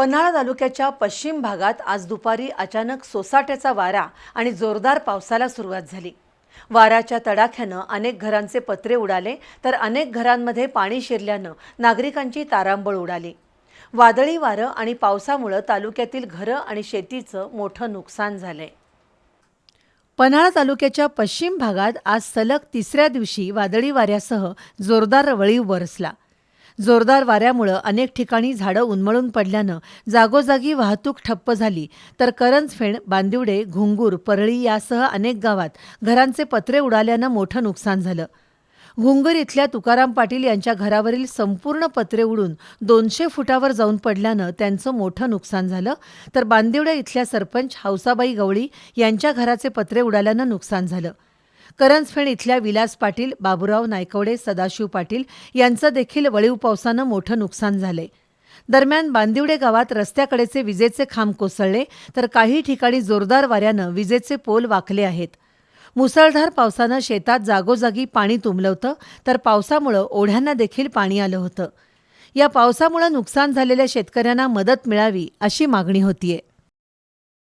पन्हाळा तालुक्याच्या पश्चिम भागात आज दुपारी अचानक सोसाट्याचा वारा आणि जोरदार पावसाला सुरुवात झाली. वाऱ्याच्या तडाख्यानं अनेक घरांचे पत्रे उडाले तर अनेक घरांमध्ये पाणी शिरल्यानं नागरिकांची तारांबळ उडाली. वादळी वारं आणि पावसामुळं तालुक्यातील घरं आणि शेतीचं मोठं नुकसान झालंय. पन्हाळा तालुक्याच्या पश्चिम भागात आज सलग तिसऱ्या दिवशी वादळी वाऱ्यासह जोरदार वळीव बरसला जोरदार वाऱ्यामुळं अनेक ठिकाणी झाडं उन्मळून पडल्यानं जागोजागी वाहतूक ठप्प झाली. तर करंजफेण बांदिवडे घुंगूर परळी यासह अनेक गावात घरांचे पत्रे उडाल्यानं मोठं नुकसान झालं. घुंगर इथल्या तुकाराम पाटील यांच्या घरावरील संपूर्ण पत्रे उडून दोनशे फुटावर जाऊन पडल्यानं त्यांचं मोठं नुकसान झालं. तर बांदिवडे इथल्या सरपंच हौसाबाई गवळी यांच्या घराचे पत्रे उडाल्यानं नुकसान झालं. करंजफेण इथल्या विलास पाटील बाबुराव नायकवडे सदाशिव पाटील यांचं देखील वळीव पावसानं मोठं नुकसान झालंय. दरम्यान बांदिवडे गावात रस्त्याकडेचे विजेचे खांब कोसळले तर काही ठिकाणी जोरदार वाऱ्यानं विजेचे पोल वाकले आहेत. मुसळधार पावसानं शेतात जागोजागी पाणी तुंबलं होतं तर पावसामुळं ओढ्यांना देखील पाणी आलं होतं. या पावसामुळं नुकसान झालेल्या शेतकऱ्यांना मदत मिळावी अशी मागणी होतीये.